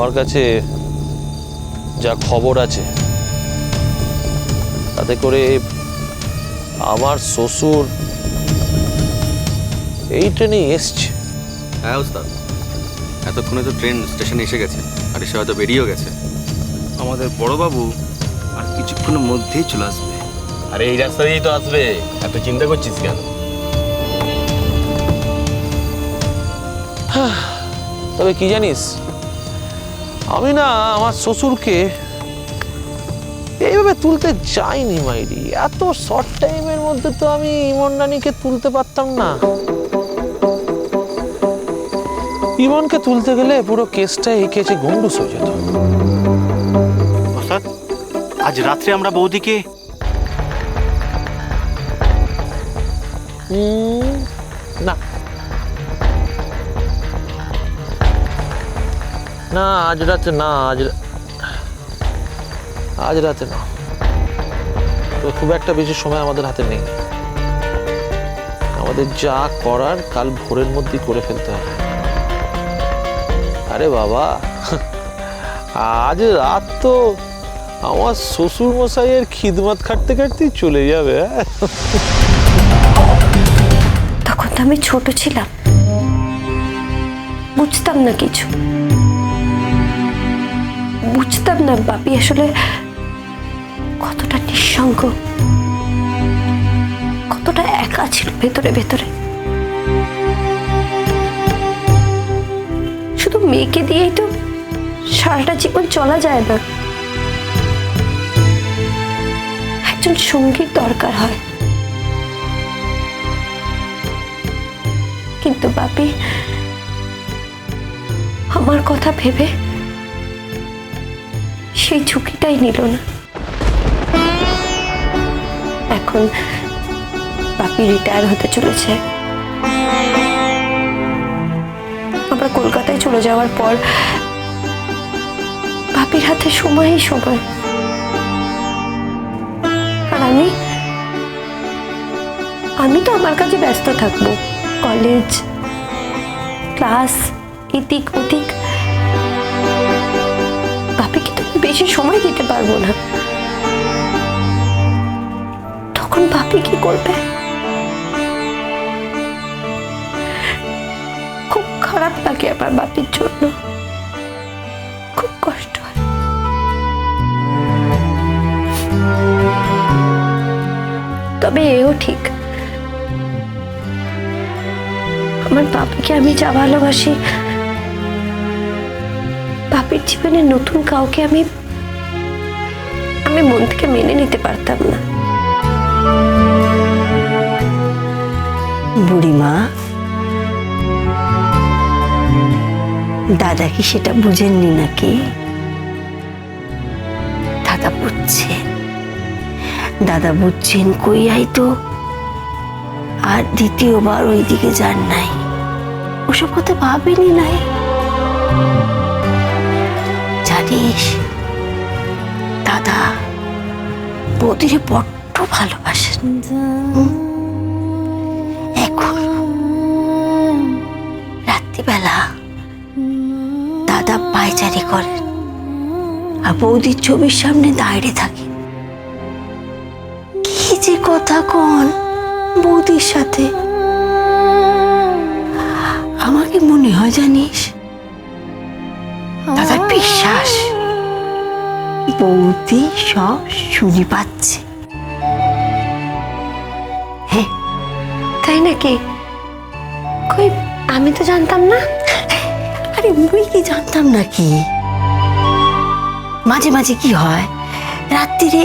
আমার কাছে যা খবর আছে তাতে করে আমার শ্বশুর এই ট্রেনে এসছে। হ্যাঁ ওস্তাদ। এতক্ষণে তো ট্রেন স্টেশনে এসে গেছে আর এসে হয়তো বেরিয়েও গেছে। আমাদের বড়বাবু আর কিছুক্ষণের মধ্যেই চলে আসবে। আরে এই রাস্তা দিয়েই তো আসবে এত চিন্তা করছিস কেন? তবে কি জানিস আমি না আমার শ্বশুরকে এইভাবে তুলতে যাইনি মাইরি এত শর্ট টাইমের মধ্যে তো আমি ইমন রানীকে তুলতে পারতাম না। ইমনকে তুলতে গেলে পুরো কেসটা এঁকেছে গন্ডুস হয়ে যেত। অর্থাৎ আজ রাত্রে আমরা বৌদিকে উম, না, আজ রাতে না, আজ আজ রাতে না। তো খুব একটা বেশি সময় আমাদের হাতে নেই। আমাদের যা করার কাল ভোরের মধ্যেই করে ফেলতে হবে। আরে বাবা, আজ রাত তো আমার শ্বশুর মশাইয়ের খিদমত খাটতে খাটতেই চলে যাবে হ্যাঁ? তখন তো আমি ছোট ছিলাম। বুঝতাম না কিছু। বুঝতাম না বাপি, আসলে কতটা নিঃসঙ্গ, কতটা একা ছিল ভেতরে ভেতরে। শুধু মেয়েকে দিয়েই তো সারাটা জীবন চলা যায় না। একজন সঙ্গীর দরকার হয়। কিন্তু বাপি, আমার কথা ভেবে সেই ঝুঁকিটাই নিল না। এখন বাপি রিটায়ার হতে চলেছে। আমরা কলকাতায় চলে যাওয়ার পর বাপির হাতে সময়ই সময়। আর আমি আমি তো আমার কাছে ব্যস্ত থাকব। কলেজ, ক্লাস এদিক ওদিক বেশি সময় দিতে পারব না। তখন বাপি কি করবে? খুব খারাপ লাগে আমার বাপির জন্য। খুব কষ্ট তবে এও ঠিক। আমার বাপিকে আমি যা ভালোবাসি বাপির জীবনে নতুন কাউকে আমি আমি মন থেকে মেনে নিতে পারতাম না। বুড়িমা, দাদা কি সেটা বুঝেননি নাকি? দাদা বুঝছেন। দাদা বুঝছেন কইয়াই তো? আর দ্বিতীয়বার ওই দিকে যান নাই। ওসব কথা ভাবেনি নাই। জানিস দাদা, বৌদিরে বড্ড ভালোবাসেন। এখন রাত্রিবেলা দাদা পায়চারি করেন আর বৌদির ছবির সামনে দাঁড়িয়ে থাকে। কি যে কথা কন বৌদির সাথে। আমাকে মনে হয় জানিস বিশ্বাস। বৌদি সব শুনি পাচ্ছে। হ্যাঁ। তাই নাকি? কই আমি তো জানতাম না। আরে মুই কি জানতাম নাকি? মাঝে মাঝে কি হয় রাত্রিরে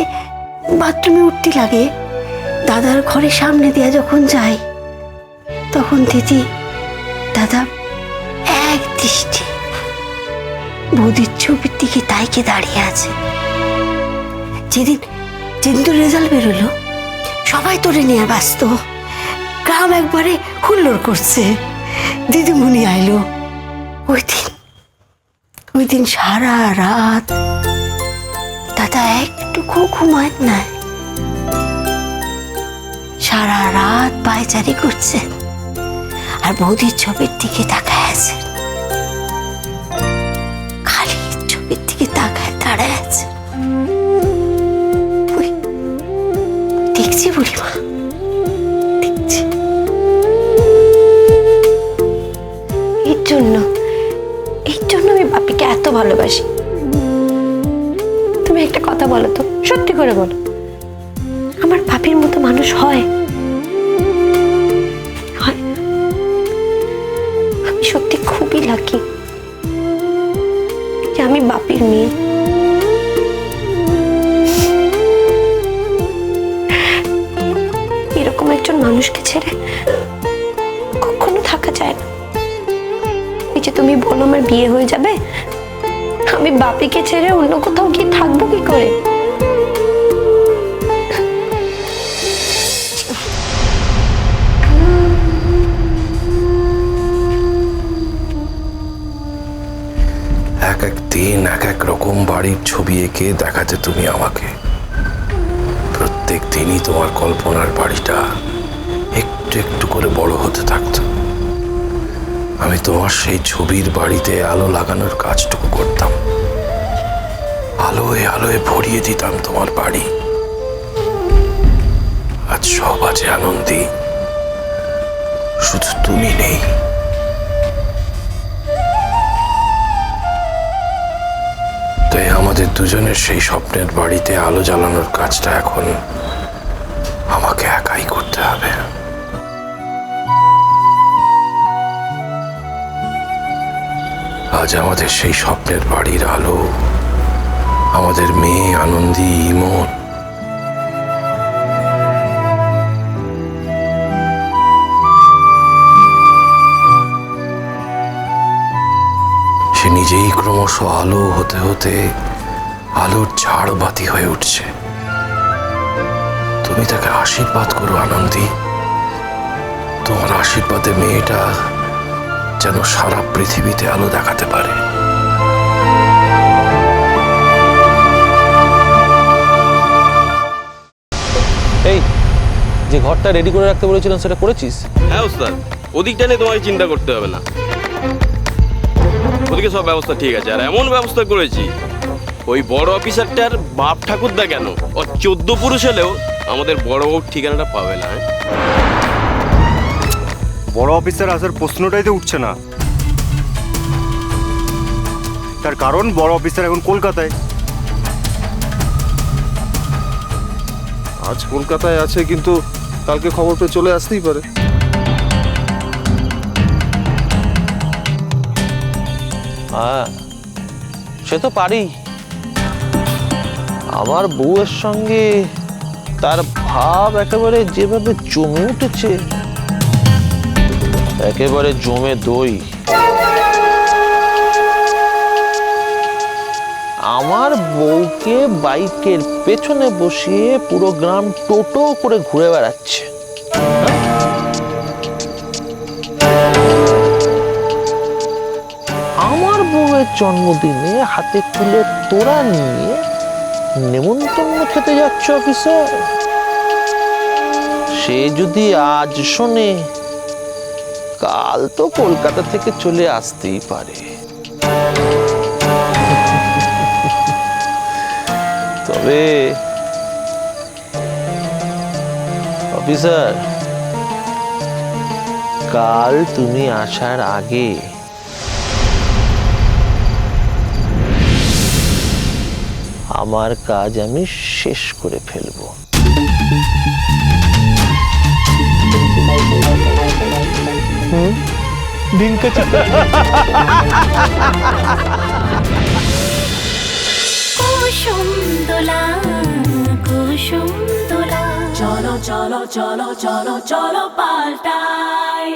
বাথরুমে উঠতে লাগে দাদার ঘরের সামনে দিয়ে যখন যাই তখন দিদি দাদা এক দৃষ্টি বৌদির ছবির দিকে তাইকে দাঁড়িয়ে আছে। যেদিন যেদিন তোর রেজাল্ট বেরোলো, সবাই তোরে নিয়ে ব্যস্ত। গ্রাম একবারে হুল্লোড় করছে। দিদিমণি আইলো। ওই দিন ওই দিন সারা রাত দাদা একটুকু ঘুমায় নাই। সারা রাত পায়চারি করছে। আর বৌদির ছবির দিকে তাকায় আছে। ভালোবাসি। তুমি একটা কথা বলো তো, সত্যি করে বলো। আমার বাপির মতো মানুষ হয়? হয়? আমি সত্যি খুবই লাকি যে আমি বাপির মেয়ে। এরকম একজন মানুষকে ছেড়ে কখনো থাকা যায় না। এই যে তুমি বলো আমার বিয়ে হয়ে যাবে আমি বাপিকে ছেড়ে অন্য কোথাও গিয়ে থাকব কি করে? এক এক দিন, এক এক রকম বাড়ির ছবি এঁকে দেখাতে তুমি আমাকে। প্রত্যেক দিনই তোমার কল্পনার বাড়িটা একটু একটু করে বড় হতে থাকতো। আমি তোমার সেই ছবির বাড়িতে আলো লাগানোর কাজটুকু করতাম। আলোয় আলোয় ভরিয়ে দিতাম তোমার বাড়ি। আজ সব আছে আনন্দী। শুধু তুমি নেই। তাই আমাদের দুজনের সেই স্বপ্নের বাড়িতে আলো জ্বালানোর কাজটা এখন আমাকে একাই করতে হবে। আজ আমাদের সেই স্বপ্নের বাড়ির আলো আমাদের মেয়ে আনন্দী ইমন। সে নিজেই ক্রমশ আলো হতে হতে আলোর ঝাড় বাতি হয়ে উঠছে। তুমি তাকে আশীর্বাদ করো, আনন্দী। তোমার আশীর্বাদে মেয়েটা যেন সারা পৃথিবীতে আলো দেখাতে পারে। এই যে ঘরটা রেডি করে রাখতে বলেছিলাম সেটা করেছিস? হ্যাঁ ওস্তাদ। ওদিকটা নিয়ে তোমাকে চিন্তা করতে হবে না। ওদিকে সব ব্যবস্থা ঠিক আছে। আর এমন ব্যবস্থা করেছি ওই বড় অফিসারটার বাপ ঠাকুরদা কেন? ও চোদ্দ পুরুষ হলেও আমাদের বড় বউ ঠিকানাটা পাবে না হ্যাঁ? বড় অফিসার আসার প্রশ্নটাই তো উঠছে না। তার কারণ বড় অফিসার এখন কলকাতায়। আজ কলকাতায় আছে, কিন্তু কালকে খবর পেয়ে চলে আসতেই পারে। হ্যাঁ সে তো পারি। আমার বউয়ের সঙ্গে তার ভাব একেবারে যেভাবে জমে উঠেছে, একেবারে জমে দই। আমার বউকে বাইকের পেছনে বসিয়ে পুরো গ্রাম টোটো করে ঘুরে বেড়াচ্ছে। আমার বউয়ের জন্মদিনে হাতে তুলে তোরা নিয়ে নেমন্তন্ন খেতে যাচ্ছ অফিসার সে যদি আজ শোনে, কাল তো কলকাতা থেকে চলে আসতেই পারে। তবে অফিসার কাল তুমি আসার আগে আমার কাজ আমি শেষ করে ফেলব। হুম? ডিঙ্কা কুসুম দোলা কুসুম দোলা চলো চলো চলো চলো চলো পাল্টাই।